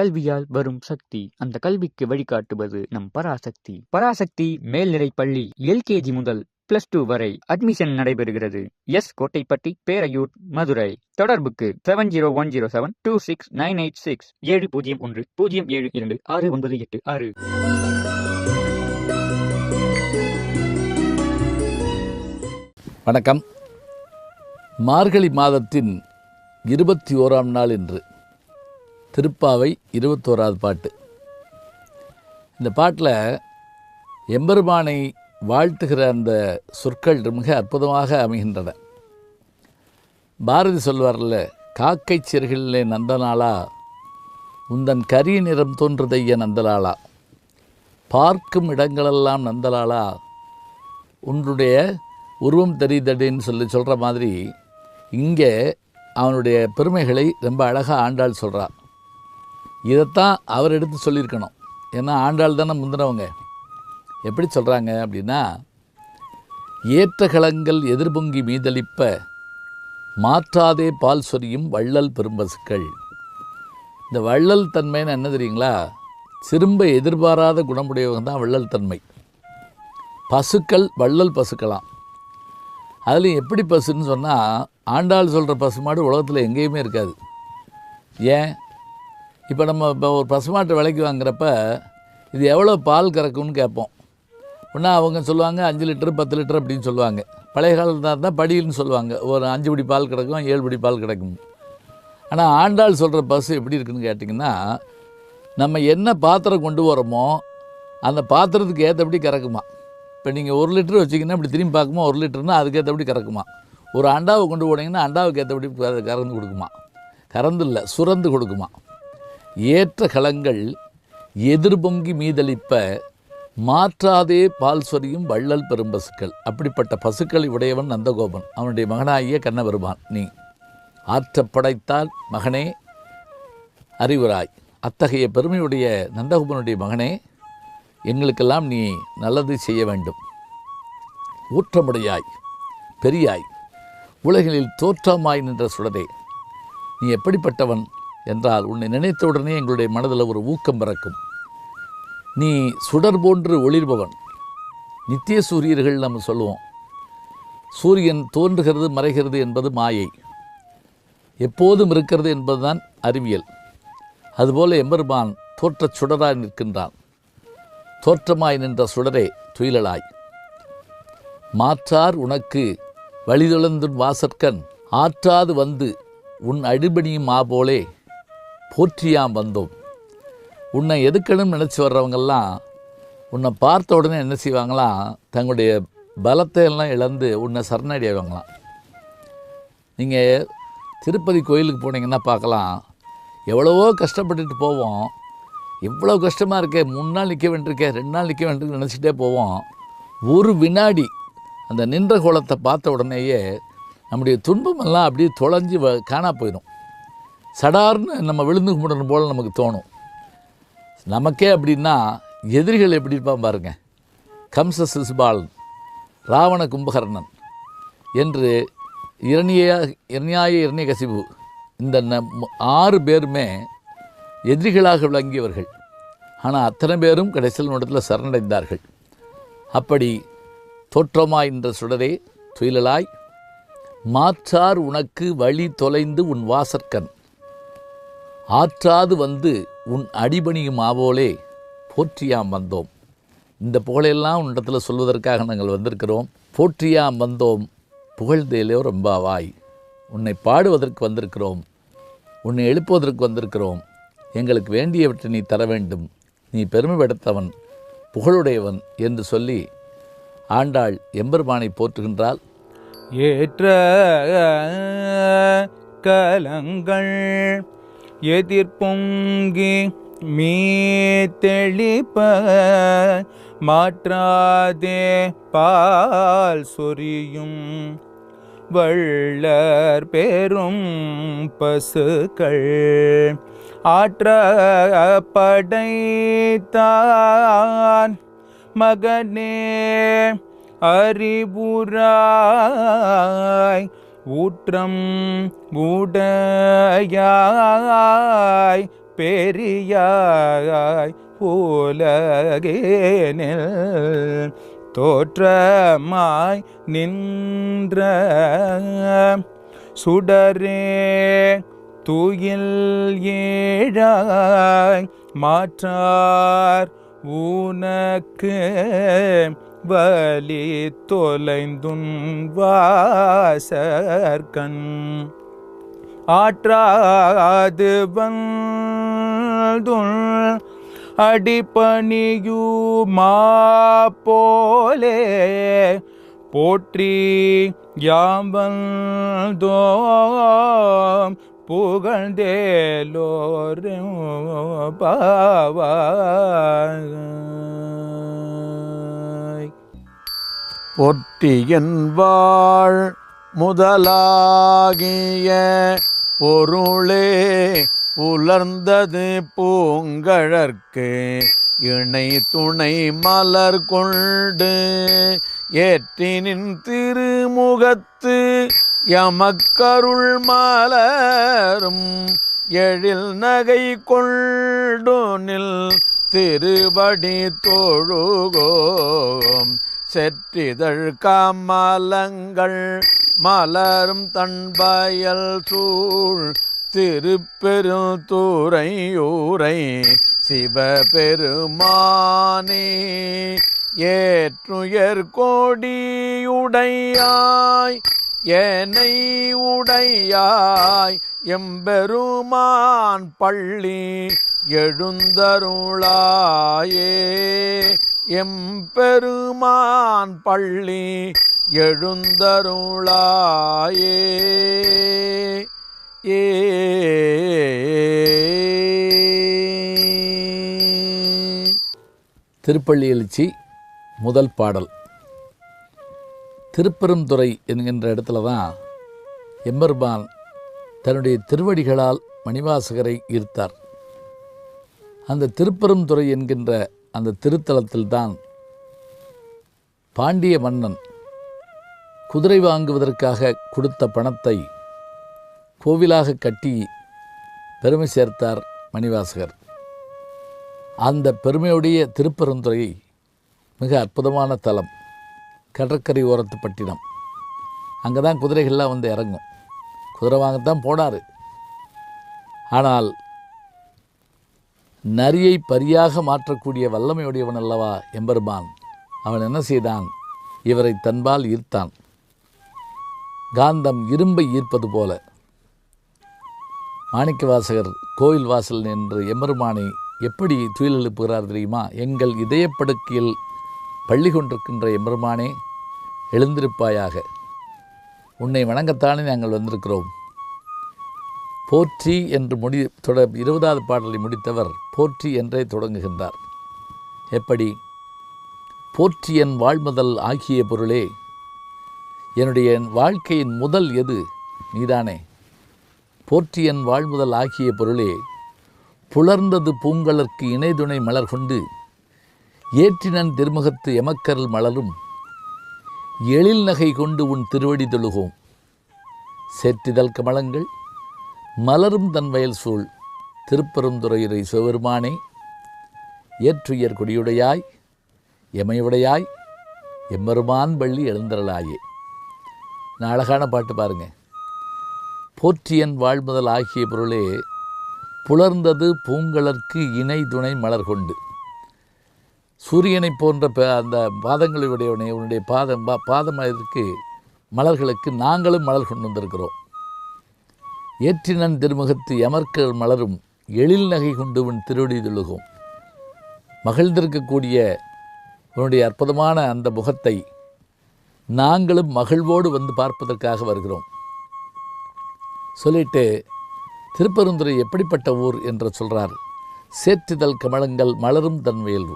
கல்வியால் வரும் சக்தி. அந்த கல்விக்கு வழிகாட்டுவது நம் பராசக்தி. பராசக்தி மேல்நிலை பள்ளி எல்கேஜி முதல் பிளஸ் டூ வரை அட்மிஷன் நடைபெறுகிறது. எஸ் கோட்டைப்பட்டி பேரையூர் மதுரை. தொடர்புக்கு seven zero one zero seven two six nine eight six ஏழு பூஜ்ஜியம் ஒன்று பூஜ்ஜியம் ஏழு இரண்டு ஆறு ஒன்பது எட்டு ஆறு. வணக்கம். மார்கழி மாதத்தின் இருபத்தி ஓராம் நாள் என்று திருப்பாவை இருபத்தோராவது பாட்டு. இந்த பாட்டில் எம்பெருமானை வாழ்த்துகிற அந்த சொற்கள் மிக அற்புதமாக அமைகின்றன. பாரதி சொல்வார்ல காக்கை சிறுகளிலே நந்தனாளா உந்தன் கரிய நிறம் தோன்றுதைய நந்தலாளா பார்க்கும் இடங்களெல்லாம் நந்தலாளா உன்னுடைய உருவம் தெரியுதடின்னு சொல்லி சொல்கிற மாதிரி இங்கே அவனுடைய பெருமைகளை ரொம்ப அழகாக ஆண்டாள் சொல்கிறான் இதைத்தான் அவர் எடுத்து சொல்லியிருக்கணும். ஏன்னா ஆண்டாள் தானே முந்தினவங்க. எப்படி சொல்கிறாங்க அப்படின்னா ஏற்ற கலங்கள் எதிர்பொங்கி மீதளிப்ப மாற்றாதே பால் சொரியும் வள்ளல் பெரும்பசுக்கள். இந்த வள்ளல் தன்மைன்னு என்ன தெரியுங்களா? திரும்ப எதிர்பாராத குணமுடையவங்க தான் வள்ளல் தன்மை. பசுக்கள் வள்ளல் பசுக்களாம். அதில் எப்படி பசுன்னு சொன்னால் ஆண்டாள் சொல்கிற பசுமாடு உலகத்தில் எங்கேயுமே இருக்காது. ஏன்? இப்போ நம்ம இப்போ ஒரு பசுமாட்டை விலைக்கு வாங்குறப்ப இது எவ்வளோ பால் கறக்கும்னு கேட்போம். ஒன்றா அவங்க சொல்லுவாங்க அஞ்சு லிட்டரு பத்து லிட்டர் அப்படின்னு சொல்லுவாங்க. பழைய காலத்தில் இருந்தால் படின்னு சொல்லுவாங்க. ஒரு அஞ்சு படி பால் கிடக்கும் ஏழு படி பால் கிடக்கும். ஆனால் ஆண்டாள் சொல்கிற பசு எப்படி இருக்குன்னு கேட்டிங்கன்னா நம்ம என்ன பாத்திரம் கொண்டு வரோமோ அந்த பாத்திரத்துக்கு ஏற்றபடி கறக்குமா. இப்போ நீங்கள் ஒரு லிட்டர் வச்சிங்கன்னா இப்படி திரும்பி பார்க்குமா ஒரு லிட்டர்னா அதுக்கேற்றபடி கறக்குமா. ஒரு அண்டாவை கொண்டு போனீங்கன்னா அண்டாவுக்கு ஏற்றபடி கறந்து கொடுக்குமா. கறந்து இல்லை சுரந்து கொடுக்குமா. ஏற்ற களங்கள் எதிர்பொங்கி மீதளிப்ப மாற்றாதே பால் சொரியும் வள்ளல் பெரும்பசுக்கள். அப்படிப்பட்ட பசுக்களை உடையவன் நந்தகோபன். அவனுடைய மகனாகிய கண்ணபெருமான். நீ ஆற்றப்படைத்தால் மகனே அறிவுராய். அத்தகைய பெருமையுடைய நந்தகோபனுடைய மகனே எங்களுக்கெல்லாம் நீ நல்லது செய்ய வேண்டும். ஊற்றமுடையாய் பெரியாய். உலகில் தோற்றமாய் நின்ற சுடரே நீ எப்படிப்பட்டவன்? என்றால் உன்னை நினைத்தவுடனே எங்களுடைய மனதில் ஒரு ஊக்கம் பிறக்கும். நீ சுடர் போன்று ஒளிர்பவன். நித்திய சூரியர்கள் நம்ம சொல்லுவோம். சூரியன் தோன்றுகிறது மறைகிறது என்பது மாயை. எப்போதும் இருக்கிறது என்பதுதான் அறிவியல். அதுபோல எம்பெருமான் தோற்றச் சுடராய் நிற்கின்றான். தோற்றமாய் நின்ற சுடரே துயிலலாய் மாற்றார் உனக்கு வழிதொழந்துன் வாசற்கண் ஆற்றாது வந்து உன் அடிபணியும் போலே. போற்றியாம் வந்தோம். உன்னை எதுக்கணும் நினச்சி வர்றவங்கெல்லாம் உன்னை பார்த்த உடனே என்ன செய்வாங்களாம் தங்களுடைய பலத்தை எல்லாம் இழந்து உன்னை சரணடி ஆவாங்களாம் நீங்கள் திருப்பதி கோயிலுக்கு போனீங்கன்னா பார்க்கலாம் எவ்வளவோ கஷ்டப்பட்டுட்டு போவோம். எவ்வளோ கஷ்டமாக இருக்கே மூணு நாள் நிற்க வேண்டியிருக்கே ரெண்டு நாள் நிற்க வேண்டியிருக்கு நினச்சிட்டே போவோம். ஒரு வினாடி அந்த நின்ற கோலத்தை பார்த்த உடனேயே நம்முடைய துன்பமெல்லாம் அப்படியே தொலைஞ்சு வ காணா போயிடும். சடார்னு நம்ம விழுந்து கும்பிடணும் போல் நமக்கு தோணும். நமக்கே அப்படின்னா எதிரிகள் எப்படி இருப்பான் பாருங்க. கம்ச சிசுபாலன் ராவண கும்பகர்ணன் என்று இரணியா இரணியாய இரணியகசிபு இந்த ந- ஆறு பேருமே எதிரிகளாக விளங்கியவர்கள். ஆனால் அத்தனை பேரும் கடைசியில் இடத்துல சரணடைந்தார்கள். அப்படி தோற்றமாய் என்ற சுடரே துயிலலாய் மாற்றார் உனக்கு வழி தொலைந்து உன் வாசற்கண். ஆற்றாது வந்து உன் அடிபணியும் ஆவோலே போற்றியாம் வந்தோம். இந்த புகழையெல்லாம் உன்னிடத்தில் சொல்வதற்காக நாங்கள் வந்திருக்கிறோம். போற்றியாம் வந்தோம் புகழ்ந்தேலோ ரொம்பாவாய். உன்னை பாடுவதற்கு வந்திருக்கிறோம் உன்னை எழுப்புவதற்கு வந்திருக்கிறோம். எங்களுக்கு வேண்டியவற்றை நீ தர வேண்டும். நீ பெருமைப்படுத்தவன் புகழுடையவன் என்று சொல்லி ஆண்டாள் எம்பெருமானை போற்றுகின்றாள். ஏற்ற கலங்கள் எதிர்பொங்கி மீத்தெளிப்ப மாற்றாதே பால் சொரியும் வள்ளர் பெரும் பசுக்கள். ஆற்ற படைத்தான் மகனே அறிவுராய் ஊற்றம் ஊடையாய் பெரியாய் உலகேனில் தோற்றமாய் நின்ற சுடரே துயில் ஏழாய் மாற்றார் உனக்கு வலி தொலைந்துன் வாசற்கண். ஆற்றாது வந்துள் அடிப்பணியுமா போலே போற்றி யாம்பந்தோம் புகழ்ந்தேலோரும் பாவா பொற்றியன் வாழ் முதலாகிய பொருளே உலர்ந்தது பூங்கழற்கு இணை துணை மலர் கொண்டு ஏற்றினின் திருமுகத்து யமக்கருள் மலரும் எழில் நகை கொண்டு நில் திருவடி தொழுகோம். செற்றிதழ் காமலங்கள் மலரும் தன்பயல் சூழ் திருப்பெருந்துறையூரை சிவபெருமானே ஏற்றுயர் கோடியுடையாய் ஏனை உடையாய் எம்பெருமான் பள்ளி எழுந்தருளாயே. எம்பெருமான் பள்ளி எழுந்தருளாயே. ஏ. திருப்பள்ளி எழுச்சி முதல் பாடல். திருப்பெருந்துறை என்கின்ற இடத்துல தான் எம்பெருமான் தன்னுடைய திருவடிகளால் மணிவாசகரை ஈர்த்தார். அந்த திருப்பெருந்துறை என்கின்ற அந்த திருத்தலத்தில்தான் பாண்டிய மன்னன் குதிரை வாங்குவதற்காக கொடுத்த பணத்தை கோவிலாக கட்டி பெருமை சேர்த்தார் மணிவாசகர். அந்த பெருமையுடைய திருப்பெருந்துறை மிக அற்புதமான தலம் கடற்கரை ஓரத்து பட்டினம். அங்கே தான் குதிரைகள்லாம் வந்து இறங்கும். குதிரை வாங்கத்தான் போனார். ஆனால் நரியை பரியாக மாற்றக்கூடிய வல்லமையுடையவன் அல்லவா எம்பெருமான்? அவன் என்ன செய்தான்? இவரை தன்பால் ஈர்த்தான். காந்தம் இரும்பை ஈர்ப்பது போல. மாணிக்கவாசகர் கோயில் வாசல் நின்று எம்பெருமானை எப்படி துயில் எழுப்புகிறார் தெரியுமா? எங்கள் இதயப்படுக்கையில் பள்ளி கொண்டிருக்கின்ற எம்பெருமானே எழுந்திருப்பாயாக. உன்னை வணங்கத்தானே நாங்கள் வந்திருக்கிறோம். போற்றி என்று முடி தொட இருபதாவது பாடலை முடித்தவர் போற்றி என்றே தொடங்குகின்றார். எப்படி? போற்றி என் வாழ்முதல் ஆகிய பொருளே என்னுடைய வாழ்க்கையின் முதல் எது? நீதானே. போற்றி என் வாழ்முதல் ஆகிய பொருளே புலர்ந்தது பூங்கலர்க்கு இணைதுணை மலர் கொண்டு ஏற்றினன் திருமுகத்து எமக்கரல் மலரும். எழில் நகை கொண்டு உன் திருவடி தொழுகோம். சேற்றிதழ் கமலங்கள் மலரும் தன் வயல் சூழ் திருப்பெருந்துறையுரை சிவபெருமானே ஏற்றுயர் கொடியுடையாய் எமையுடையாய் எம்மருமான் பள்ளி எழுந்தரலாயே நான் அழகான பாட்டு பாருங்க. போற்றியன் வாழ்முதல் ஆகிய பொருளே புலர்ந்தது பூங்கலர்க்கு இணை துணை மலர் கொண்டு. சூரியனைப் போன்ற அந்த பாதங்களுடைய உன்னுடைய பாதம் பா பாதமலருக்கு மலர்களுக்கு நாங்களும் மலர் கொண்டு வந்திருக்கிறோம். ஏற்றினன் திருமுகத்து எமர்கள் மலரும் எழில் நகை கொண்டுவன் திருவடி தொழுகும் மகிழ்ந்திருக்கக்கூடிய உன்னுடைய அற்புதமான அந்த முகத்தை நாங்களும் மகிழ்வோடு வந்து பார்ப்பதற்காக வருகிறோம். சொல்லிட்டு திருப்பெருந்துறை எப்படிப்பட்ட ஊர் என்று சொல்கிறார் சேற்றிதழ் கமலங்கள் மலரும் தன்மையில்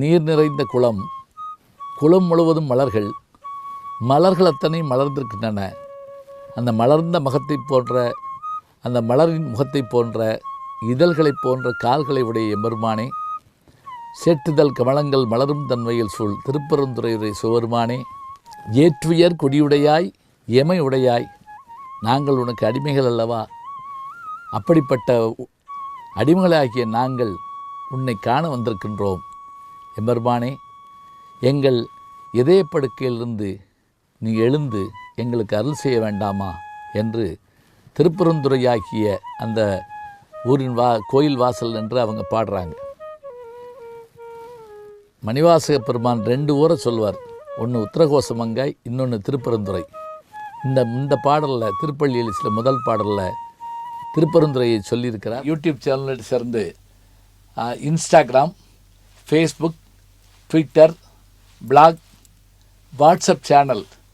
நீர் நிறைந்த குளம் குளம் முழுவதும் மலர்கள் மலர்கள் அத்தனை மலர்ந்திருக்கின்றன. அந்த மலர்ந்த முகத்தை போன்ற அந்த மலரின் முகத்தை போன்ற இதழ்களைப் போன்ற கால்களை உடைய எம்பெருமானே சேற்றுதல் கமலங்கள் மலரும் தன்மையில் சூழ் திருப்பெருந்துறையுரை சுவருமானே ஏற்றுயர் கொடியுடையாய் எமை உடையாய் நாங்கள் உனக்கு அடிமைகள் அல்லவா? அப்படிப்பட்ட அடிமைகளாகிய நாங்கள் உன்னை காண வந்திருக்கின்றோம். எம்பெருமானே எங்கள் இதயப்படுக்கையிலிருந்து நீ எழுந்து எங்களுக்கு அருள் செய்ய வேண்டாமா என்று திருப்பெருந்துறையாகிய அந்த ஊரின் வா கோயில் வாசல் என்று அவங்க பாடுறாங்க. மணிவாசக பெருமான் ரெண்டு ஊரை சொல்வார். ஒன்று உத்தரகோசமங்காய் இன்னொன்று திருப்பெருந்துறை. இந்த இந்த பாடலில் திருப்பள்ளியில் சில முதல் பாடலில் திருப்பெருந்துறையை சொல்லியிருக்கிறார். யூடியூப் சேனலில் சேர்ந்து Instagram Facebook Twitter blog WhatsApp channel